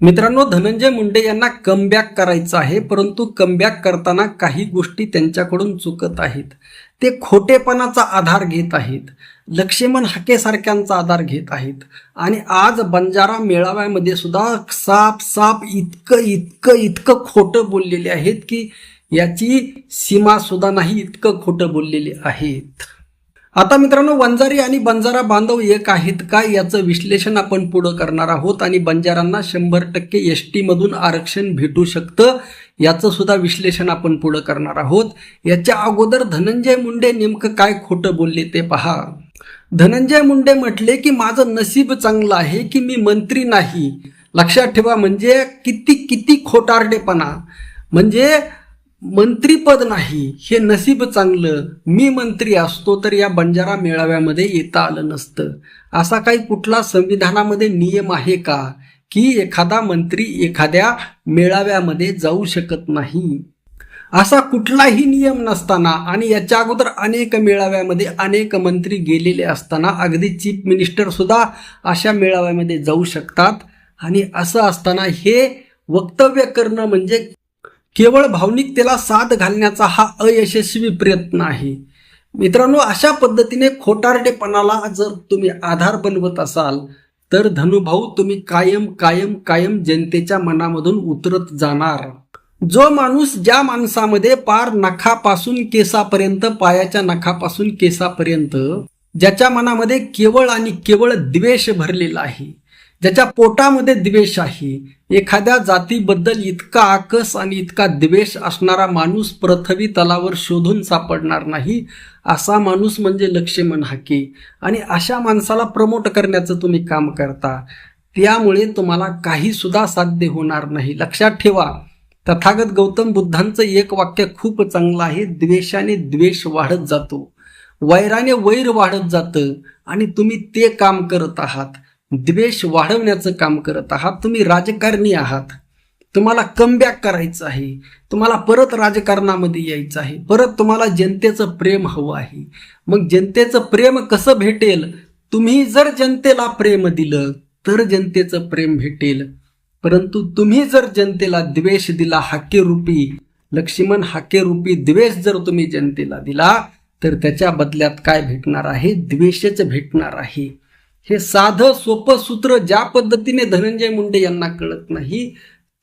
मित्रांनो धनंजय मुंडे यांना कमबॅक करायचं आहे परंतु कमबॅक करताना काही गोष्टी त्यांच्याकडून चुकत आहेत. ते खोटेपणाचा आधार घेत आहेत लक्ष्मण हाकेसारख्यांचा आधार घेत आहेत. आणि आज बंजारा मेळाव्यामध्ये सुद्धा साप साप इतकं इतकं इतकं खोटं बोललेले आहेत की याची सीमा सुद्धा नाही इतकं खोटं बोललेले आहेत. आता मित्रांनो वंजारी आणि बंजारा बांधव एक आहेत का याचं विश्लेषण आपण पुढं करणार आहोत आणि बंजारांना शंभर टक्के एस टीमधून आरक्षण भेटू शकतं याचं सुद्धा विश्लेषण आपण पुढं करणार आहोत. याच्या अगोदर धनंजय मुंडे नेमकं काय खोटं बोलले ते पहा. धनंजय मुंडे म्हटले की माझं नशीब चांगलं आहे की मी मंत्री नाही. लक्षात ठेवा म्हणजे किती किती खोटारडेपणा. म्हणजे मंत्रीपद नाही हे नसीब चांगलं. मी मंत्री असतो तर या बंजारा मेळाव्यामध्ये येता आलं नसतं. असा काही कुठला संविधानामध्ये नियम आहे का? की एखादा मंत्री एखाद्या मेळाव्यामध्ये जाऊ शकत नाही? असा कुठलाही नियम नसताना आणि याच्या अगोदर अनेक मेळाव्यामध्ये अनेक मंत्री गेलेले असताना अगदी चीफ मिनिस्टर सुद्धा अशा मेळाव्यामध्ये जाऊ शकतात. आणि असं असताना हे वक्तव्य करणं म्हणजे केवळ भावनिकतेला साथ घालण्याचा हा अयशस्वी प्रयत्न आहे. मित्रांनो अशा पद्धतीने खोटारडेपणाला जर तुम्ही आधार बनवत असाल तर धनुभाऊ तुम्ही कायम कायम कायम जनतेच्या मनामधून उतरत जाणार. जो माणूस ज्या माणसामध्ये पार नखापासून केसापर्यंत पायाच्या नखापासून केसापर्यंत ज्याच्या मनामध्ये केवळ आणि केवळ द्वेष भरलेला आहे ज्याच्या पोटामध्ये द्वेष आहे. एखाद्या जातीबद्दल इतका आकस आणि इतका द्वेष असणारा माणूस पृथ्वी तलावर शोधून सापडणार नाही असा माणूस म्हणजे लक्ष्मण हाके. आणि अशा माणसाला प्रमोट करण्याचं तुम्ही काम करता. त्यामुळे तुम्हाला काही सुद्धा साध्य होणार नाही. लक्षात ठेवा तथागत गौतम बुद्धांचं एक वाक्य खूप चांगलं आहे द्वेषाने द्वेष वाढत जातो. वैराने वैर वाढत जातं आणि तुम्ही ते काम करत आहात. द्वेष वाढवण्याचं काम करत आहात. तुम्ही राजकारणी आहात. तुम्हाला कमबॅक करायचं आहे. तुम्हाला परत राजकारणामध्ये यायचं आहे. परत तुम्हाला जनतेचं प्रेम हवं आहे. मग जनतेचं प्रेम कसं भेटेल? तुम्ही जर जनतेला प्रेम दिलं तर जनतेचं प्रेम भेटेल. परंतु तुम्ही जर जनतेला द्वेष दिला हाकेरूपी लक्ष्मण हाकेरूपी द्वेष जर तुम्ही जनतेला दिला तर त्याच्या बदल्यात काय भेटणार आहे? द्वेषच भेटणार आहे. हे साधं सोपं सूत्र ज्या पद्धतीने धनंजय मुंडे यांना कळत नाही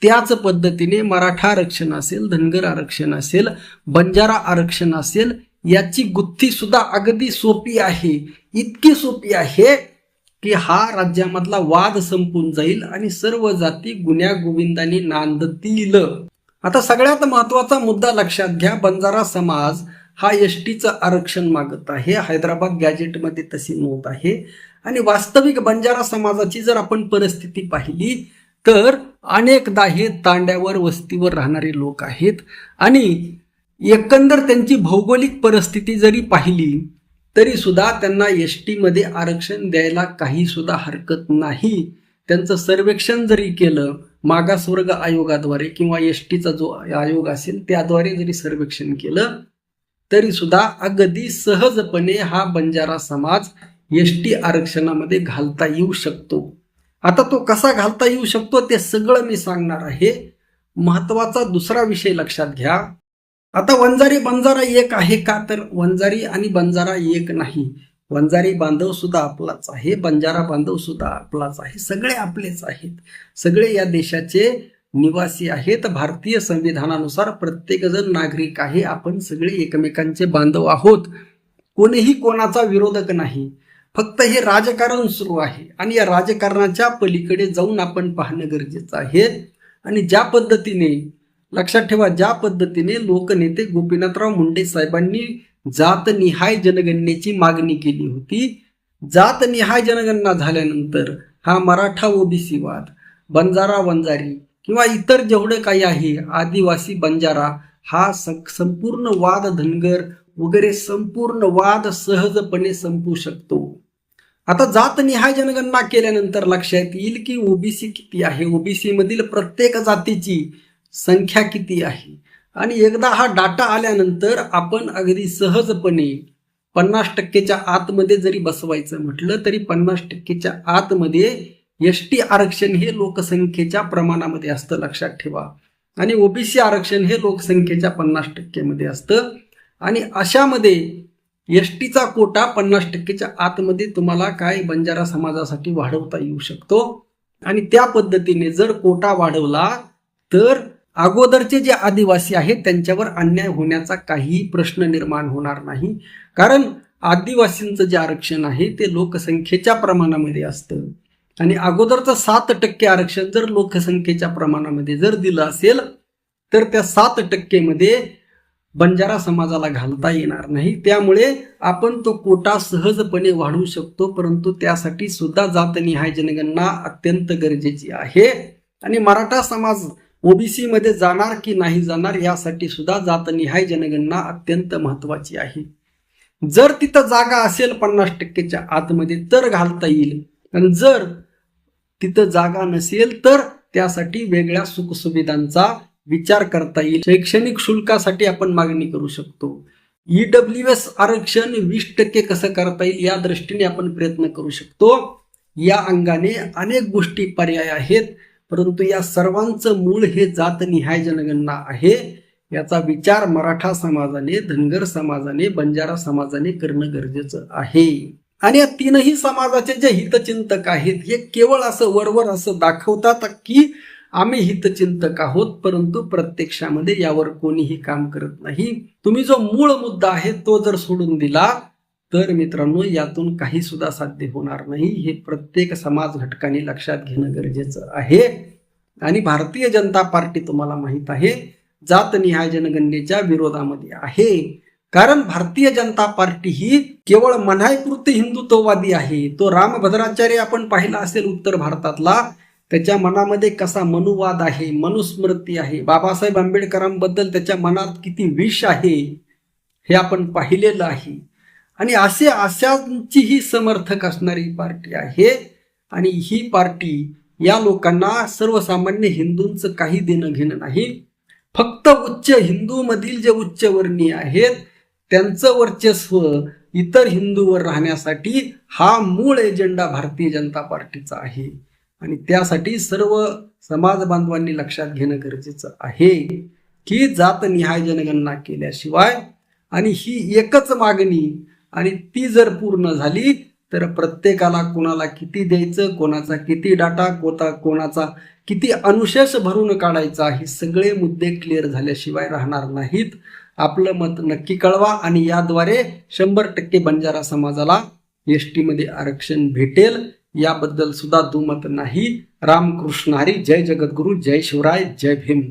त्याच पद्धतीने मराठा आरक्षण असेल धनगर आरक्षण असेल बंजारा आरक्षण असेल याची गुत्थी सुद्धा अगदी सोपी आहे. इतकी सोपी आहे की हा राज्यामधला वाद संपून जाईल आणि सर्व जाती गुन्ह्या गोविंदाने नांदतील. आता सगळ्यात महत्त्वाचा मुद्दा लक्षात घ्या बंजारा समाज हा एस टीचं आरक्षण मागत आहे. हैदराबाद गॅजेटमध्ये तशी नोंद आहे. आणि वास्तविक बंजारा समाजाची जर आपण परिस्थिती पाहिली तर अनेकदा हे तांड्यावर वस्तीवर राहणारे लोक आहेत. आणि एकंदर त्यांची भौगोलिक परिस्थिती जरी पाहिली तरी सुद्धा त्यांना एस टीमध्ये आरक्षण द्यायला काही सुद्धा हरकत नाही. त्यांचं सर्वेक्षण जरी केलं मागासवर्ग आयोगाद्वारे किंवा एस टीचा जो आयोग असेल त्याद्वारे जरी सर्वेक्षण केलं तरी सुद्धा अगदी सहजपणे हा बंजारा समाज एस टी आरक्षणामध्ये घालता येऊ शकतो. आता तो कसा घालता येऊ शकतो ते सगळं मी सांगणार आहे. महत्त्वाचा दुसरा विषय लक्षात घ्या. आता वंजारी बंजारा एक आहे का? तर वंजारी आणि बंजारा एक नाही. वंजारी बांधव सुद्धा आपलाच आहे. बंजारा बांधव सुद्धा आपलाच आहे. सगळे आपलेच आहेत. सगळे या देशाचे निवासी आहेत. भारतीय संविधानानुसार प्रत्येकजण नागरिक आहे. आपण सगळे एकमेकांचे बांधव आहोत. कोणीही कोणाचा विरोधक नाही. फक्त हे राजकारण सुरू आहे. आणि या राजकारणाच्या पलीकडे जाऊन आपण पाहणं गरजेचं आहे. आणि ज्या पद्धतीने लक्षात ठेवा ज्या पद्धतीने लोकनेते गोपीनाथराव मुंडे साहेबांनी जातनिहाय जनगणनेची मागणी केली होती. जातनिहाय जनगणना झाल्यानंतर हा मराठा ओबीसी वाद बंजारा वंजारी किंवा इतर जेवढे काही आहे आदिवासी बंजारा हा संपूर्ण वाद धनगर वगैरे संपूर्ण वाद सहजपणे संपू शकतो. आता जात निहाय जनगणना केल्यानंतर लक्षात येईल की ओबीसी किती आहे? ओबीसी मधील प्रत्येक जातीची संख्या किती आहे? आणि एकदा हा डाटा आल्यानंतर आपण अगदी सहजपणे पन्नास टक्केच्या आतमध्ये जरी बसवायचं म्हटलं तरी पन्नास टक्केच्या आतमध्ये एस टी आरक्षण हे लोकसंख्येच्या प्रमाणामध्ये असतं लक्षात ठेवा. आणि ओबीसी आरक्षण हे लोकसंख्येच्या पन्नास टक्केमध्ये असतं. आणि अशामध्ये एस टीचा कोटा पन्नास टक्केच्या आतमध्ये तुम्हाला काय बंजारा समाजासाठी वाढवता येऊ शकतो? आणि त्या पद्धतीने जर कोटा वाढवला तर अगोदरचे जे आदिवासी आहेत त्यांच्यावर अन्याय होण्याचा काही प्रश्न निर्माण होणार नाही. कारण आदिवासींचं जे आरक्षण आहे ते लोकसंख्येच्या प्रमाणामध्ये असतं. आणि अगोदरचं सात टक्के आरक्षण जर लोकसंख्येच्या प्रमाणामध्ये जर दिलं असेल तर त्या सात टक्केमध्ये बंजारा समाजाला घालता येणार नाही. त्यामुळे आपण तो कोटा सहजपणे वाढवू शकतो परंतु त्यासाठी सुद्धा जातनिहाय जनगणना अत्यंत गरजेची आहे. आणि मराठा समाज ओबीसी मध्ये जाणार की नाही जाणार यासाठी सुद्धा जातनिहाय जनगणना अत्यंत महत्वाची आहे. जर तिथं जागा असेल पन्नास टक्केच्या आतमध्ये तर घालता येईल. आणि जर तिथं जागा नसेल तर त्यासाठी वेगळ्या सुखसुविधांचा विचार करता येईल. शैक्षणिक शुल्कासाठी आपण मागणी करू शकतो. ईडब्ल्यू एस आरक्षण वीस टक्के कसं करता येईल या दृष्टीने आपण प्रयत्न करू शकतो. या अंगाने अनेक गोष्टी पर्याय आहेत परंतु या सर्वांचं मूळ हे जातनिहाय जनगणना आहे. याचा विचार मराठा समाजाने धनगर समाजाने बंजारा समाजाने करणं गरजेचं आहे. आणि या तीनही समाजाचे जे हितचिंतक आहेत हे केवळ असं वरवर असं दाखवतात की आम्ही हितचिंतक आहोत परंतु प्रत्यक्षामध्ये यावर कोणीही काम करत नाही. तुम्ही जो मूळ मुद्दा आहे तो जर सोडून दिला तर मित्रांनो यातून काही सुद्धा साध्य होणार नाही. हे प्रत्येक समाज घटकाने लक्षात घेणं गरजेचं आहे. आणि भारतीय जनता पार्टी तुम्हाला माहीत आहे जातनिहाय जनगणनेच्या विरोधामध्ये आहे. कारण भारतीय जनता पार्टी ही केवळ मनायपुरती हिंदुत्ववादी आहे. तो रामभद्राचार्य आपण पाहिला असेल उत्तर भारतातला त्याच्या मनामध्ये कसा मनुवाद आहे मनुस्मृती आहे? बाबासाहेब आंबेडकरांबद्दल त्याच्या मनात किती विष आहे हे आपण पाहिलेलं आहे. आणि असे आशांचीही समर्थक असणारी पार्टी आहे. आणि ही पार्टी या लोकांना सर्वसामान्य हिंदूंचं काही देणं घेणं नाही. फक्त उच्च हिंदूमधील जे उच्चवर्णीय आहेत त्यांचं वर्चस्व इतर हिंदूवर राहण्यासाठी हा मूळ एजेंडा भारतीय जनता पार्टीचा आहे. आणि त्यासाठी सर्व समाज बांधवांनी लक्षात घेणं गरजेचं आहे की जातनिहाय जनगणना केल्याशिवाय आणि ही एकच मागणी आणि ती जर पूर्ण झाली तर प्रत्येकाला कोणाला किती द्यायचं कोणाचा किती डाटा कोता कोणाचा किती अनुशेष भरून काढायचा हे सगळे मुद्दे क्लिअर झाल्याशिवाय राहणार नाहीत. आपलं मत नक्की कळवा आणि याद्वारे शंभर टक्के बंजारा समाजाला एस टीमध्ये आरक्षण भेटेल. याबद्दल सुद्धा दुमत नाही. रामकृष्ण हरी जय जगद्गुरू जय शिवराय जय भीम.